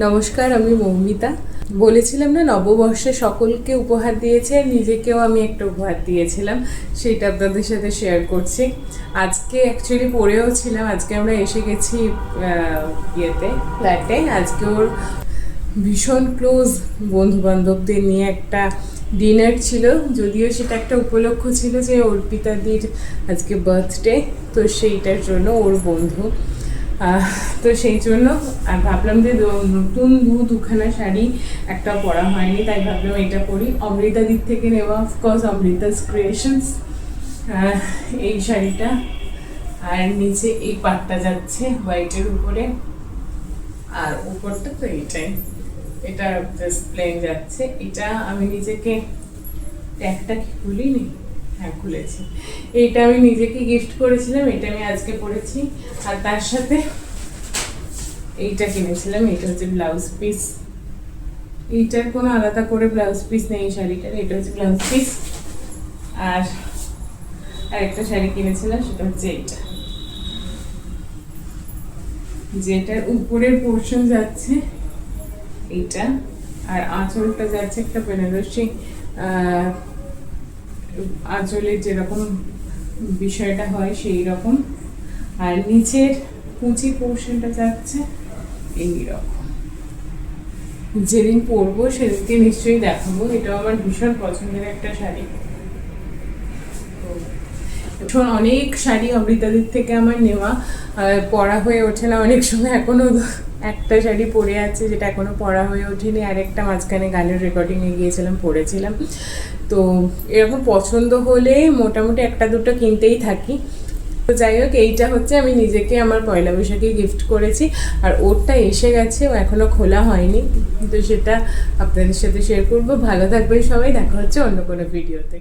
নমস্কার, আমি মৌমিতা। বলেছিলাম না, নববর্ষে সকলকে উপহার দিয়েছে, নিজেকেও আমি একটা উপহার দিয়েছিলাম, সেটা আপনাদের সাথে শেয়ার করছি। আজকে অ্যাকচুয়ালি পড়েও ছিলাম, আজকে আমরা এসে গেছি ইয়েতে ফ্ল্যাটে আজকে ওর ভীষণ ক্লোজ বন্ধু বান্ধবদের নিয়ে একটা ডিনার ছিল, যদিও সেটা একটা উপলক্ষ ছিল যে অর্পিতাদির আজকে বার্থডে তো সেইটার জন্য ওর বন্ধু তো সেই জন্য আর ভাবলাম যে নতুন দু দুখানা শাড়ি একটা পরা হয়নি, তাই ভাবলাম এটা পরি। অমৃতা দিক থেকে নেওয়া অফকোর্স অমৃতাস ক্রিয়েশনস এই শাড়িটা। আর নিচে এই পাটটা যাচ্ছে হোয়াইটের উপরে। আর উপরটা তো এইটাই। এটা জাস্ট প্লেন যাচ্ছে। এটা আমি নিজেকে ট্যাগটা কি খুলিনি হ্যাঁ খুলেছি। এইটা আমি নিজেকে গিফট করেছিলাম এটা আমি আজকে পরেছি। আর তার সাথে এইটা কিনেছিলাম এটা হচ্ছে ব্লাউজ পিস এইটার কোনো আলাদা করে ব্লাউজ পিস নেই শাড়িটার, এটা হচ্ছে ব্লাউজ পিস আর আরেকটা শাড়ি কিনেছিলাম, সেটা হচ্ছে এইটা। যেটার উপরের পোর্শন যাচ্ছে এইটা, আর আঁচলটা যাচ্ছে একটা বেনারসি আঁচলের যেরকম বিষয়টা হয় সেই রকম আর নিচের কুচি পোর্শনটা যাচ্ছে এই রকম যেদিন পরবো সেদিনকে নিশ্চয়ই দেখাবো। এটাও আমার ভীষণ পছন্দের একটা শাড়ি। ভীষণ অনেক, শাড়ি অমৃতাদির থেকে আমার নেওয়া। পরা হয়ে ওঠে না অনেক সময়, এখনও একটা শাড়ি পরে আছে যেটা এখনও পরা হয়ে ওঠেনি। আর একটা মাঝখানে গানের রেকর্ডিংয়ে গিয়েছিলাম পরেছিলাম তো এরকম পছন্দ হলে মোটামুটি একটা দুটো কিনতেই থাকি। তো যাই হোক, এইটা হচ্ছে আমি নিজেকে আমার পয়লা বৈশাখে গিফট করেছি। আর ওরটা এসে গেছে, ও এখনও খোলা হয়নি। তো সেটা আপনাদের সাথে শেয়ার করব। ভালো থাকবেন সবাই, দেখা হচ্ছে অন্য কোনো ভিডিওতে